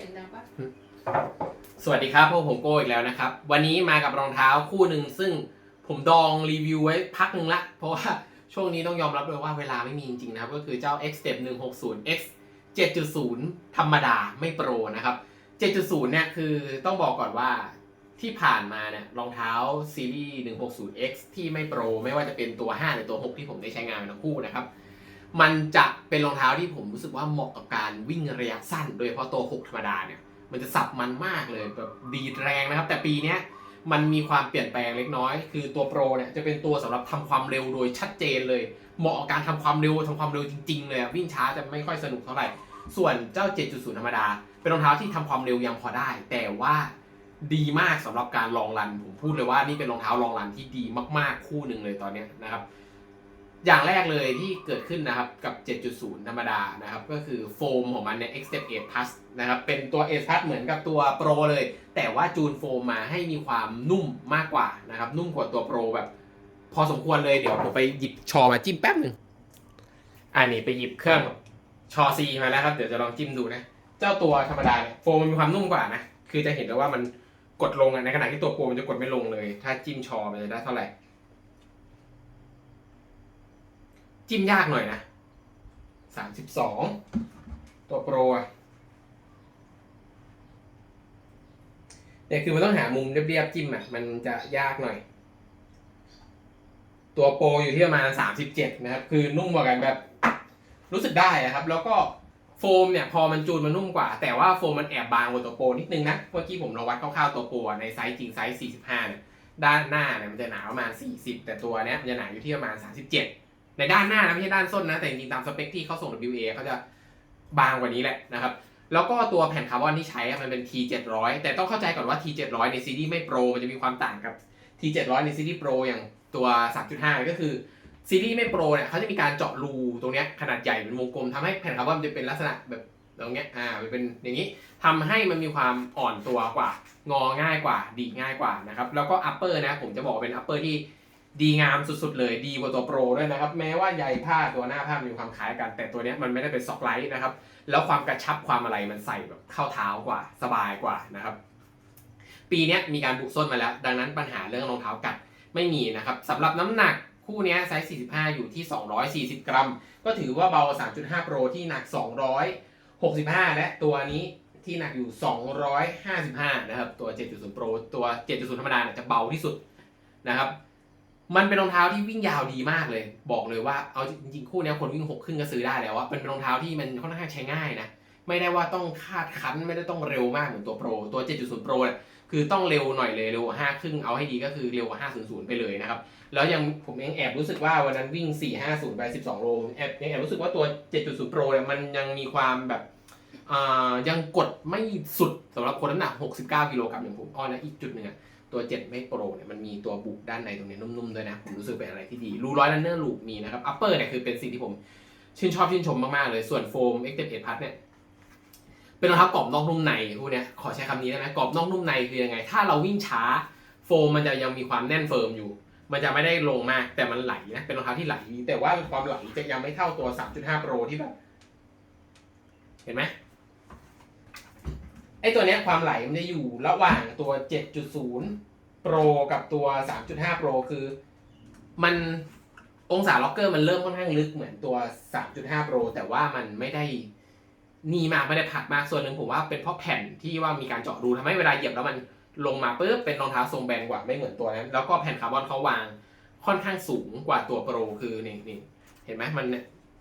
สียงดังปะสวัสดีครับพวกผมโก้อีกแล้วนะครับ วันนี้มากับรองเท้าคู่หนึ่งซึ่งผมดองรีวิวไว้พักหนึ่งละ เพราะว่าช่วงนี้ต้องยอมรับเลยว่าเวลาไม่มีจริงๆนะครับก็คือเจ้า X Step 160 X 7.0 ธรรมดาไม่โปรนะครับ 7.0 เนี่ยคือต้องบอกก่อนว่าที่ผ่านมาเนี่ยรองเท้าซีรีส์ 160X ที่ไม่โปร ไม่ว่าจะเป็นตัว 5 หรือตัว 6 ที่ผมได้ใช้งานมาทั้งคู่นะครับ มันจะเป็นรองเท้าที่ผมรู้สึกว่าเหมาะกับการวิ่งระยะสั้น โดยเฉพาะตัว 6 ธรรมดาเนี่ย มันจะสับมันมากเลยแบบดีดแรงนะครับ แต่ปีนี้มันมีความเปลี่ยนแปลงเล็กน้อย คือตัวโปรเนี่ยจะเป็นตัวสำหรับทำความเร็วโดยชัดเจนเลย เหมาะกับการทำความเร็วทำความเร็วจริง ๆ เลยวิ่งช้าจะไม่ค่อยสนุกเท่าไหร่ ส่วนเจ้า 7.0 ธรรมดา เป็นรองเท้าที่ทำความเร็วยังพอได้ แต่ว่าดีมากสำหรับการลองรันผมพูดเลยว่านี่เป็นรองเท้าลองรันที่ดีมากๆคู่หนึ่งเลยตอนนี้นะครับ อย่างแรกเลยที่เกิดขึ้นนะครับกับ 7.0 ธรรมดานะครับก็คือโฟมของมันเนี่ย Xtep 8 Plus นะครับเป็นตัว 8 Plus เหมือนกับตัวโปรเลย แต่ว่าจูนโฟมมาให้มีความนุ่มมากกว่านะครับนุ่มกว่าตัวโปรแบบ พอสมควรเลยเดี๋ยวผมไปหยิบชอมาจิ้มแป๊บหนึ่งอันนี้ไปหยิบเครื่องชอซีมาแล้วครับ เดี๋ยวจะลองจิ้มดูนะ เจ้าตัวธรรมดาเนี่ยโฟมมันมีความนุ่มกว่านะคือจะเห็นเลยว่ามันกดลงในขณะที่ตัวโปรมันจะกดไม่ลงเลย ถ้าจิ้มชอมันจะได้เท่าไหร่ จิ้มยากหน่อยนะสามสิบสองตัวโปรอะเนี่ยคือมันต้องหามุมเรียบๆจิ้มอะ มันจะยากหน่อย ตัวโปรอยู่ที่ประมาณสามสิบเจ็ดนะครับ คือนุ่มกว่ากันแบบ รู้สึกได้อะครับ แล้วก็โฟมเนี่ยพอมันจูนมันนุ่มกว่า แต่ว่าโฟมมันแอบบางกว่าตัวโปรนิดนึงนะ เมื่อกี้ผมลองวัดคร่าวๆตัวโปรในไซส์จริงไซส์45เนี่ยด้านหน้าเนี่ยมันจะหนาประมาณ 40 แต่ตัวเนี้ยมันจะหนาอยู่ที่ประมาณ 37 ในด้านหน้านะไม่ใช่ด้านส้นนะ แต่จริงๆตามสเปคที่เขาส่ง WA เขาจะบางกว่านี้แหละนะครับ แล้วก็ตัวแผ่นคาร์บอนที่ใช้มันเป็น T 700 แต่ต้องเข้าใจก่อนว่า T 700 ในซีรีส์ไม่โปรมันจะมีความต่างกับ T 700 ในซีรีส์โปรอย่างตัว 3.5 ก็คือซีรีส์ไม่โปรเนี่ยเขาจะมีการเจาะรูตรงเนี้ยขนาดใหญ่เป็นวงกลมทำให้แผ่นคาร์บอนจะเป็นลักษณะแบบตรงเนี้ยอ่ามันเป็นอย่างนี้ทำให้มันมีความอ่อนตัวกว่า งอง่ายกว่า ดีง่ายกว่านะครับแล้วก็ upper นะผมจะบอกว่าเป็น upper ที่ ดีงามสุดๆ เลยดีกว่าตัวโปรด้วยนะครับ แม้ว่าใยผ้าตัวหน้าผ้ามีความคล้ายกัน แต่ตัวนี้มันไม่ได้เป็นซ็อกไลท์นะครับ แล้วความกระชับความอะไรมันใส่แบบเข้าเท้ากว่า สบายกว่านะครับ ปีนี้มีการบุกส้นมาแล้ว ดังนั้นปัญหาเรื่องรองเท้ากัดไม่มีนะครับสำหรับน้ำหนักคู่นี้ไซส์ 45 อยู่ที่ 240 กรัม ก็ถือว่าเบา 3.5 Pro ที่หนัก 265 และตัวนี้ที่หนักอยู่ 255 นะครับ ตัว 7.0 Pro ตัว 7.0 ธรรมดาจะเบาที่สุดนะครับ มันเป็นรองเท้าที่วิ่งยาวดีมากเลย บอกเลยว่าเอาจริงๆคู่เนี้ยคนวิ่งหกครึ่งก็ซื้อได้แล้วว่าเป็นรองเท้าที่มันค่อนข้างใช้ง่ายนะไม่ได้ว่าต้องคาดคั้นไม่ได้ต้องเร็วมากเหมือนตัวโปรตัว 7.0 Pro เนี่ยคือต้องเร็วหน่อยเลยเร็วกว่าห้าครึ่งเอาให้ดีก็คือเร็วกว่า500 ไปเลยนะครับ แล้วยังผมยังแอบรู้สึกว่าวันนั้นวิ่ง 450 ไป 12 โลแอบยังแอบรู้สึกว่าตัว 7.0 Pro เนี่ยมันยังมีความแบบอ่ายังกดไม่สุดสำหรับคนน้ำหนัก 69 กิโลกรัมอย่างผมอ้อนะอีกจุดหนึ่งอะ ตัว7ไม่โปรเนี่ยมันมีตัวบุกด้านในตรงนี้นุ่มๆด้วยนะ ผมรู้สึกเป็นอะไรที่ดีรูร้อยลันเนอร์ลูกมีนะครับอัปเปอร์เนี่ยคือเป็นสิ่งที่ผมชื่นชอบชื่นชมมากๆเลยส่วนโฟม X 8 Plus เนี่ยเป็นรองเท้ากรอบนอกนุ่มในพวกเนี้ยขอใช้คำนี้ได้ไหมกรอบนอกนุ่มในคือยังไง ถ้าเราวิ่งช้า โฟมมันจะยังมีความแน่นเฟิร์มอยู่ มันจะไม่ได้ลงมากแต่มันไหลนะเป็นรองเท้าที่ไหล แต่ว่าความไหลจะยังไม่เท่าตัว 3.5 Pro ที่แบบเห็นไหม ไอตัวเนี้ยความไหลมันจะอยู่ระหว่างตัว 7.0 Pro กับตัว 3.5 Pro คือ มันองศาล็อกเกอร์มันเริ่มค่อนข้างลึกเหมือนตัว 3.5 Pro แต่ว่ามันไม่ได้นีมากไม่ได้ผักมากส่วนหนึ่งผมว่าเป็นเพราะแผ่นที่ว่ามีการเจาะรูทำให้เวลาเหยียบแล้วมันลงมาปุ๊บเป็นรองเท้าทรงแบนกว่าไม่เหมือนตัวนั้น แล้วก็แผ่นคาร์บอนเขาวางค่อนข้างสูงกว่าตัวโปรคือนี่นี่เห็นไหมมัน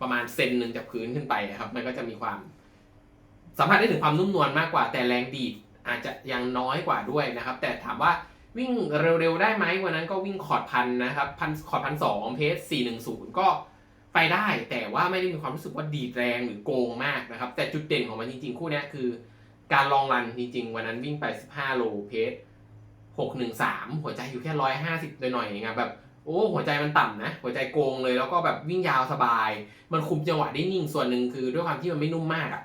ประมาณเซนหนึ่งจากพื้นขึ้นไปอะครับ มันก็จะมีความ สัมผัสได้ถึงความนุ่มนวลมากกว่า แต่แรงดีดอาจจะยังน้อยกว่าด้วยนะครับ แต่ถามว่าวิ่งเร็วๆได้ไหมวันนั้นก็วิ่งคอร์ดพันนะครับพันคอร์ดพันสองเพสสี่หนึ่งศูนย์ก็ไปได้แต่ว่าไม่ได้มีความรู้สึกว่าดีดแรงหรือโกงมากนะครับ แต่จุดเด่นของมันจริง ๆ คู่นี้คือ การลองรันจริง ๆ วันนั้นวิ่งไป 15 โลเพส613 หัวใจอยู่แค่ 150หน่อยๆเองอะแบบโอ้หัวใจมันต่ำนะ หัวใจโกงเลยแล้วก็แบบวิ่งยาวสบาย มันคุมจังหวะได้นิ่งส่วนหนึ่งคือด้วยความที่มันไม่นุ่มมากอะ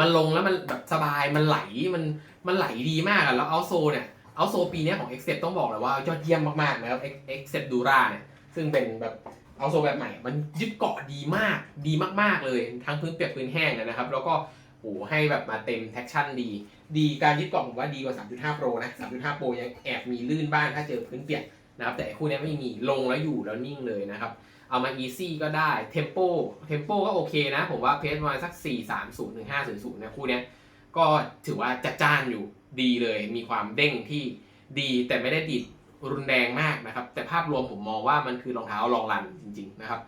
มันลงแล้วมันแบบสบายมันไหลมันมันไหลดีมากอะแล้วเอาโซเนี่ยเอาโซปีเนี้ยของ e x c e p ต้องบอกเลยว่ายอดเยี่ยมมากๆนะครับ e x c e p Dura เนี่ยซึ่งเป็นแบบเอาโซแบบใหม่ มันยึดเกาะดีมากดีมากๆเลยทั้งพื้นเปียกพื้นแห้งนะครับ แล้วก็โอ้โหให้แบบมาเต็มแท็กชั่นดี ดีการยึดเกาะผมว่าดีกว่า 3.5 Pro นะ 3.5 Pro ยังแอบมีลื่นบ้างถ้าเจอพื้นเปียกนะครับแต่คู่นี้ไม่มีลงแล้วอยู่แล้วนิ่งเลยนะครับ เอามา easy ก็ได้ tempo tempo ก็โอเคนะ ผมว่าเพจประมาณสัก 4 3 0 1 5 0 0นะคู่เนี้ยก็ถือว่าจัดจ้านอยู่ดีเลย มีความเด้งที่ดีแต่ไม่ได้ดีดรุนแรงมากนะครับ แต่ภาพรวมผมมองว่ามันคือรองเท้าลองรันจริง ๆ นะครับ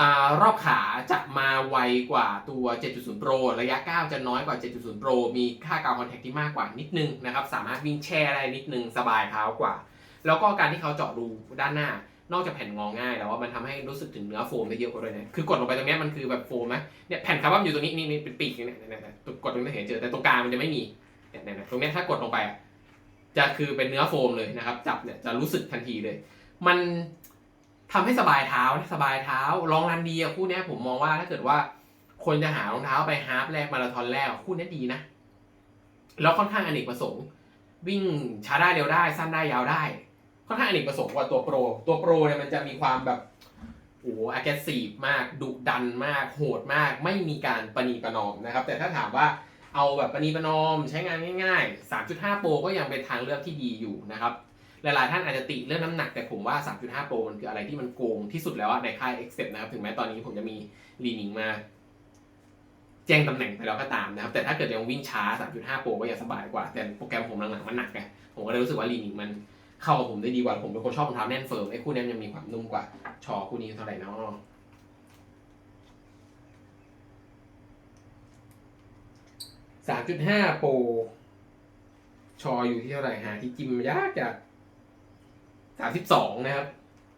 อรอบขาจะมาไวกว่าตัว 7.0 Pro ระยะก้าวจะน้อยกว่า 7.0 Pro มีค่ากาวคอนแทคที่มากกว่านิดนึงนะครับ สามารถวิ่งแช่ได้นิดนึง สบายเท้ากว่า แล้วก็การที่เขาเจาะรูด้านหน้า นอกจากแผ่นงอง่ายแล้วว่ามันทำให้รู้สึกถึงเนื้อโฟมได้เยอะกว่าด้วยนะคือกดลงไปตรงนี้มันคือแบบโฟมนะเนี่ยแผ่นคาร์บอนอยู่ตรงนี้นี่นี่เป็นปีกเนี่ยเนี่ยเนี่ยกดตรงนี้เห็นเจอแต่ตรงกลางมันจะไม่มีเนี่ยเนี่ยตรงนี้ถ้ากดลงไปจะคือเป็นเนื้อโฟมเลยนะครับ จับเนี่ยจะรู้สึกทันทีเลย มันทำให้สบายเท้านะสบายเท้าลองรันดีอะคู่นี้ผมมองว่าถ้าเกิดว่าคนจะหารองเท้าไปฮาล์ฟแรกมาราธอนแรกคู่นี้ดีนะแล้วค่อนข้างอเนกประสงค์ วิ่งช้าได้เร็วได้ สั้นได้ยาวได้ ค่อนข้างอเนกประสงค์กว่าตัวโปร ตัวโปรเนี่ยมันจะมีความแบบโอ้โห aggressive มากดุดันมาก โหดมาก ไม่มีการประนีประนอมนะครับ แต่ถ้าถามว่าเอาแบบประนีประนอมใช้งานง่าย ๆ 3.5 โปรก็ยังเป็นทางเลือกที่ดีอยู่นะครับ หลายๆ ท่านอาจจะติเรื่องน้ำหนักแต่ผมว่า 3.5 โปรมันคืออะไรที่มันโกงที่สุดแล้วในค่าย e x c e p นะครับ ถึงแม้ตอนนี้ผมจะมีลีนิงมา แจ้งตำแหน่งไปแล้วก็ตามนะครับ แต่ถ้าเกิดยังวิ่งช้า 3.5 โปรก็ยังสบายกว่า แต่โปรแกรมผมหลังๆมันหนักไง ผมก็เลยรู้สึกว่าลีนิงมัน เข้ากับผมได้ดีกว่า ผมเป็นคนชอบรองเท้าแน่นเฟิร์มไอ้คู่นี้ยังมีความนุ่มกว่า ชอคู่นี้เท่าไหร่นาะสามจุดห้าโปรชออยู่ที่เท่าไหร่หาที่จิมยากจากสามสิบสองนะครับ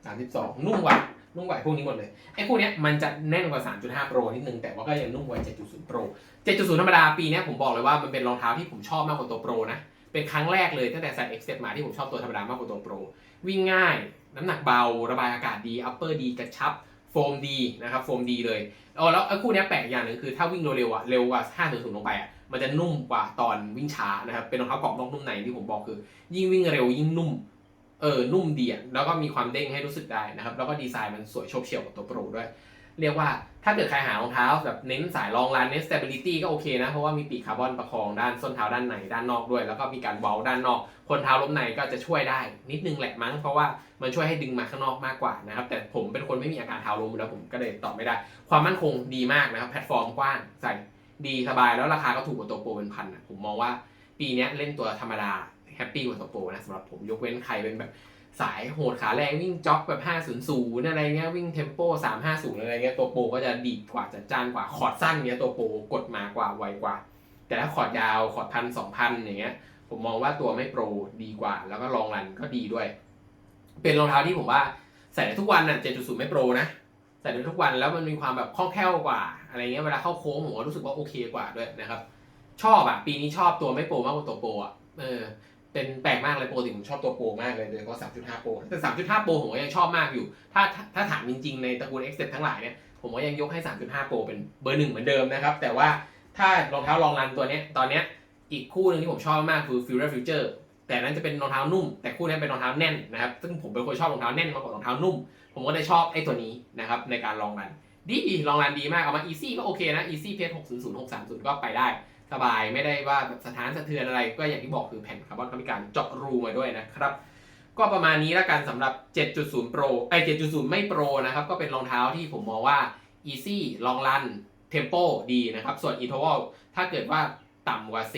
สามสิบสองนุ่มกว่านุ่มกว่าพวกนี้หมดเลยไอ้พวกนี้มันจะแน่นกว่า 3.5 Pro นิดนึง แต่ว่าก็ยังนุ่มกว่า 7.0 Pro 7.0 ธรรมดาปีนี้ผมบอกเลยว่ามันเป็นรองเท้าที่ผมชอบมากกว่าตัว Pro นะ เป็นครั้งแรกเลยตั้งแต่ใส่ X Step มาที่ผมชอบตัวธรรมดามากกว่าตัว Pro วิ่งง่าย น้ำหนักเบา ระบายอากาศดี upper ดีกระชับ โฟมดีนะครับโฟมดีเลยอ๋อแล้วไอ้คู่นี้แปลกอย่างหนึ่งคือถ้าวิ่งเร็วๆอะเร็วกว่า5.0ลงไปอะมันจะนุ่มกว่าตอนวิ่งช้านะครับ เป็นรองเท้ากรอบนอกนุ่มในที่ผมบอกคือ ยิ่งวิ่งเร็วยิ่งนุ่ม เออ นุ่มดีอะแล้วก็มีความเด้งให้รู้สึกได้นะครับ แล้วก็ดีไซน์มันสวยโฉบเฉี่ยวกว่าตัวโปรด้วย เรียกว่าถ้าเกิดใครหารองเท้าแบบเน้นสายรองรันเน้น stability ก็โอเคนะ เพราะว่ามีปีกคาร์บอนประคองด้านส้นเท้าด้านในด้านนอกด้วย แล้วก็มีการเว้าด้านนอก คนเท้าล้มในก็จะช่วยได้ นิดนึงแหละมั้ง เพราะว่ามันช่วยให้ดึงมาข้างนอกมากกว่านะครับ แต่ผมเป็นคนไม่มีอาการเท้าล้มแล้วผมก็เลยตอบไม่ได้ ความมั่นคงดีมากนะครับแพลตฟอร์มกว้างใส่ดีสบายแล้วราคาก็ถูกกว่าตัวโปรเป็นพันอะผมมองว่าปีนี้เล่นตัวธรรมดาแฮปปี้กว่าตัวโปรนะสำหรับผมยกเว้นใครเป็นแบบ สายโหดขาแรงวิ่งจ็อกแบบ 500 อะไรเงี้ยวิ่งเทมโป 350 อะไรเงี้ยตัวโปรก็จะดีกว่าจะจ้านกว่าคอร์ดสั้นเงี้ยตัวโปรกดมากว่าไวกว่า แต่ถ้าคอร์ดยาวคอร์ดพันสองพันอย่างเงี้ยผมมองว่าตัวไม่โปรดีกว่า แล้วก็ลองรันก็ดีด้วย เป็นรองเท้าที่ผมว่าใส่ทุกวันน่ะ7.0 ไม่โปรนะใส่ได้ทุกวันแล้วมันมีความแบบคล่องแคล่วกว่า อะไรเงี้ยเวลาเข้าโค้งผมก็รู้สึกว่าโอเคกว่าด้วยนะครับ ชอบอะปีนี้ชอบตัวไม่โปรมากกว่าตัวโปรอะเออ เป็นแปลกมากเลยปกติผมชอบตัวโปรมากเลยโดยเฉพาะ3.5 โปรแต่ 3.5 โปรผมก็ยังชอบมากอยู่ ถ้าถ้าถามจริงๆ ในตระกูล X Step ทั้งหลายเนี่ยผมก็ยังยกให้ 3.5 โปรเป็นเบอร์หนึ่งเหมือนเดิมนะครับ แต่ว่าถ้ารองเท้าลองรันตัวเนี้ยตอนเนี้ยอีกคู่หนึ่งที่ผมชอบมากคือ Future Future แต่นั้นจะเป็นรองเท้านุ่ม แต่คู่นี้เป็นรองเท้าแน่นนะครับซึ่งผมเป็นคนชอบรองเท้าแน่นมากกว่ารองเท้านุ่ม ผมก็เลยชอบไอ้ตัวนี้นะครับในการลองรันดีลองรันดีมากเอามา Easy ก็โอเคนะ Easy Pace 600 630 ก็ไปได้ สบายไม่ได้ว่าแบบสถานสะเทือนอะไรก็อย่างที่บอกคือแผ่นคาร์บอนเขามีการเจาะรูมาด้วยนะครับ ก็ประมาณนี้แล้วกันสำหรับ 7.0 Pro ไอ้7.0 ไม่ Pro นะครับ ก็เป็นรองเท้าที่ผมมองว่า Easy Long Run Tempo ดีนะครับ ส่วน Interval ถ้าเกิดว่าต่ำกว่า 4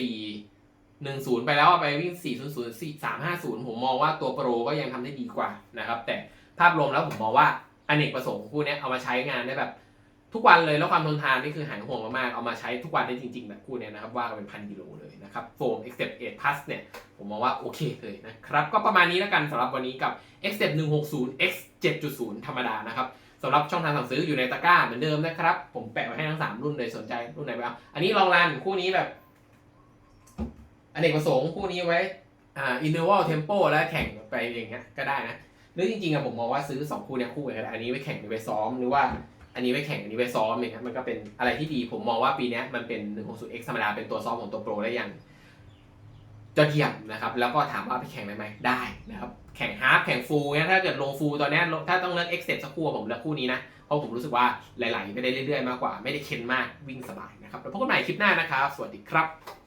10 ไปแล้วไปวิ่ง 400 350 ผมมองว่าตัว Pro ก็ยังทำได้ดีกว่านะครับ แต่ภาพรวมแล้วผมมองว่าอเนกประสงค์คู่นี้เอามาใช้งานได้แบบ ทุกวันเลยแล้วความทนทานนี่คือหายห่วงมากๆ เอามาใช้ทุกวันได้จริงๆแบบคู่เนี้ยนะครับว่ากันเป็นพันกิโลเลยนะครับโฟม X Step 8 Plus เนี่ย ผมมองว่าโอเคเลยนะครับ ก็ประมาณนี้แล้วกันสำหรับวันนี้กับ X Step 160 X 7.0 ธรรมดานะครับสำหรับช่องทางสั่งซื้ออยู่ในตะกร้าเหมือนเดิมนะครับ ผมแปะไว้ให้ทั้ง 3 รุ่นเลยสนใจรุ่นไหนบ้าอันนี้ลองรันคู่นี้แบบอเนกประสงค์คู่นี้ไว้อ่า interval tempo และแข่งไปอย่างเงี้ยก็ได้นะหรือจริงๆอะผมมองว่าซื้อสองคู่เนี้ยคู่กันอันนี้ไว้แข่งไว้ซ้อมหรือว่า อันนี้ไว้แข่งอันนี้ไว้ซ้อมเนี่ยครับมันก็เป็นอะไรที่ดีผมมองว่าปีนี้มันเป็น 160X ธรรมดาเป็นตัวซ้อมของตัวโปรได้อย่างยอดเยี่ยมนะครับแล้วก็ถามว่าไปแข่งได้ไหมได้นะครับแข่งฮาร์ฟแข่งฟูลเนี่ยถ้าเกิดลงฟูลตอนนี้ถ้าต้องเลือก X เ e สักคู่ผมเลือกคู่นี้นะเพราะผมรู้สึกว่าไหลๆไปได้เรื่อยๆมากกว่า ไม่ได้เค้นมากวิ่งสบายนะครับแล้วพบกันใหม่คลิปหน้านะครับ สวัสดีครับ